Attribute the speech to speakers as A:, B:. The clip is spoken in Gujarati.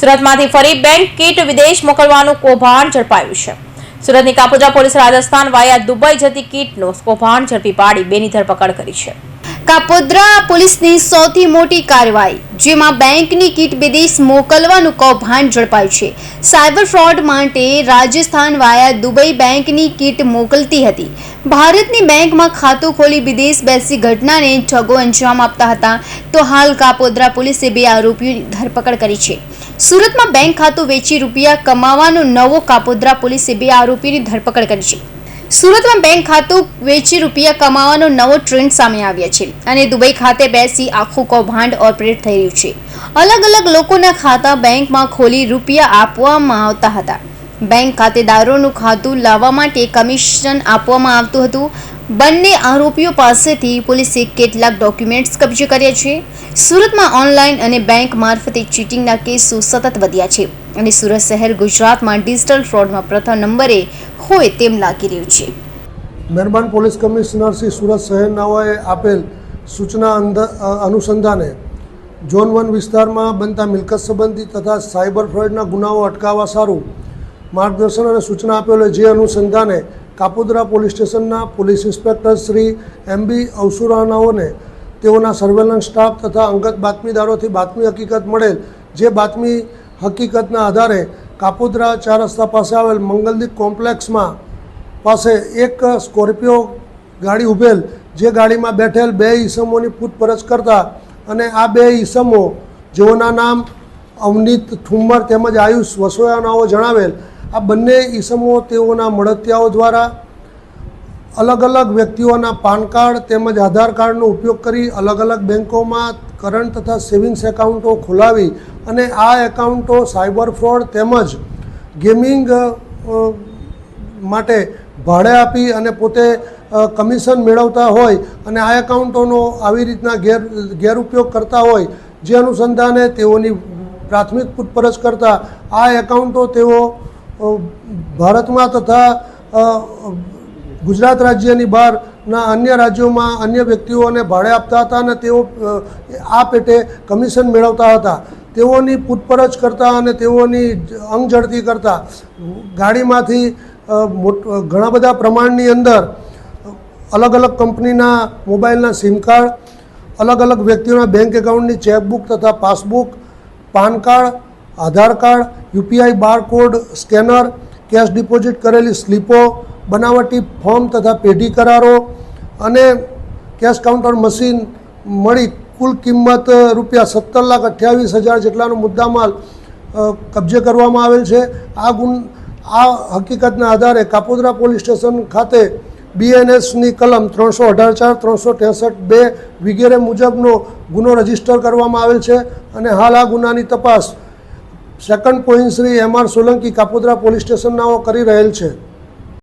A: સુરતમાંથી ફરી બેંક કીટ વિદેશ મોકલવાનું કૌભાંડ ઝડપાયું છે. સુરતની Kapodra police Rajasthan via Dubai જતી કીટનો કૌભાંડ ઝડપી પાડી બેની ધરપકડ કરી છે.
B: કાપોદ્રા પોલીસની સૌથી મોટી કાર્યવાહી, જેમાં બેંકની કીટ વિદેશ મોકલવાનું કૌભાંડ ઝડપાયું છે. સાયબર ફ્રોડ માટે રાજસ્થાન વાયા દુબઈ બેંકની કીટ મોકલતી હતી. ભારતની બેંકમાં ખાતું ખોલી વિદેશ બેસી ઘટનાને ઠગો અંજામ આપતા હતા. તો હાલ કાપોદ્રા પોલીસે બે આરોપીઓની ધરપકડ કરી છે. સુરતમાં બેંક ખાતું વેચી રૂપિયા કમાવાનો નવો કાપોદ્રા પોલીસે બે આરોપીની ધરપકડ કરી છે. સુરતમાં બેંક ખાતું વેચી રૂપિયા કમાવાનો નવો ટ્રેન્ડ સામે આવ્યા છે અને દુબઈ ખાતે બેસી આખું કૌભાંડ ઓપરેટ થઈ રહ્યું છે. અલગ અલગ લોકોના ખાતા બેંકમાં ખોલી રૂપિયા આપવામાં આવતા હતા. બેંક ખાતેદારોનું ખાતું લાવવા માટે કમિશન આપવામાં આવતું હતું. બંને આરોપીઓ પાસેથી પોલીસે કેટલાક ડોક્યુમેન્ટ્સ કબજે કર્યા છે. સુરતમાં ઓનલાઈન અને બેંક મારફતે ચીટિંગના કેસો સતત વધ્યા છે અને સુરત શહેર ગુજરાતમાં ડિજિટલ ફ્રોડમાં પ્રથમ નંબરે હોય તેમ લાગી રહ્યું છે.
C: મહેરબાન પોલીસ કમિશનર શ્રી સુરત શહેરનાઓએ આપેલ સૂચના અનુસંધાને ઝોન વન વિસ્તારમાં બનતા મિલકત સંબંધી તથા સાયબર ફ્રોડના ગુનાઓ અટકાવવા સારું માર્ગદર્શન અને સૂચના આપેલ જે અનુસંધાને કાપોદ્રા પોલીસ સ્ટેશનના police inspector Shri M B અવસુરાનાઓને તેઓના સર્વેલન્સ સ્ટાફ તથા અંગત બાતમીદારોથી બાતમી હકીકત મળેલ, જે બાતમી હકીકતના આધારે કાપોદરા ચાર રસ્તા પાસે આવેલ મંગલદીપ કોમ્પ્લેક્સમાં પાસે એક સ્કોર્પિયો ગાડી ઉભેલ, જે ગાડીમાં બેઠેલ બે ઈસમોની પૂછપરછ કરતા અને આ બે ઈસમો જેઓના નામ અવનીત ઠુમ્મર તેમજ આયુષ વસોયાનાઓ જણાવેલ આ બંને ઈસમો તેઓના મળતિયાઓ દ્વારા અલગ અલગ વ્યક્તિઓના પાન કાર્ડ તેમજ આધાર કાર્ડનો ઉપયોગ કરી અલગ અલગ બેન્કોમાં કરંટ તથા સેવિંગ્સ એકાઉન્ટો ખોલાવી અને આ એકાઉન્ટો સાયબર ફ્રોડ તેમજ ગેમિંગ માટે ભાડે આપી અને પોતે કમિશન મેળવતા હોય અને આ એકાઉન્ટોનો આવી રીતના ગેર, ગેરઉપયોગ કરતા હોય જે અનુસંધાને તેઓની પ્રાથમિક પૂછપરછ કરતા આ એકાઉન્ટો તેઓ ભારતમાં તથા ગુજરાત રાજ્યની બહારના અન્ય રાજ્યોમાં અન્ય વ્યક્તિઓને ભાડે આપતા હતા અને તેઓ આ પેટે કમિશન મેળવતા હતા. તેઓની પૂછપરછ કરતા અને તેઓની અંગ ઝડતી કરતા. ગાડીમાંથી ઘણા બધા પ્રમાણની અંદર અલગ અલગ કંપનીના મોબાઈલના સિમ કાર્ડ, અલગ અલગ વ્યક્તિઓના બેંક એકાઉન્ટની ચેકબુક તથા passbook, PAN card Aadhaar card, UPI barcode, scanner, cash deposit કરેલી સ્લીપો, બનાવટી ફોર્મ તથા પેઢી કરારો અને કેશ કાઉન્ટર મશીન મળી કુલ કિંમત રૂપિયા સત્તર લાખ અઠ્યાવીસ હજાર જેટલાનો મુદ્દામાલ કબજે કરવામાં આવેલ છે. આ ગુન, આ હકીકતના આધારે કાપોદરા પોલીસ સ્ટેશન ખાતે બીએનએસની કલમ ત્રણસો અઢાર ચાર ત્રણસો ત્રેસઠ બે વગેરે મુજબનો ગુનો રજિસ્ટર કરવામાં આવેલ છે અને હાલ આ ગુનાની તપાસ second point Shri M R Solanki Kapodra police સ્ટેશનનાઓ કરી રહેલ છે.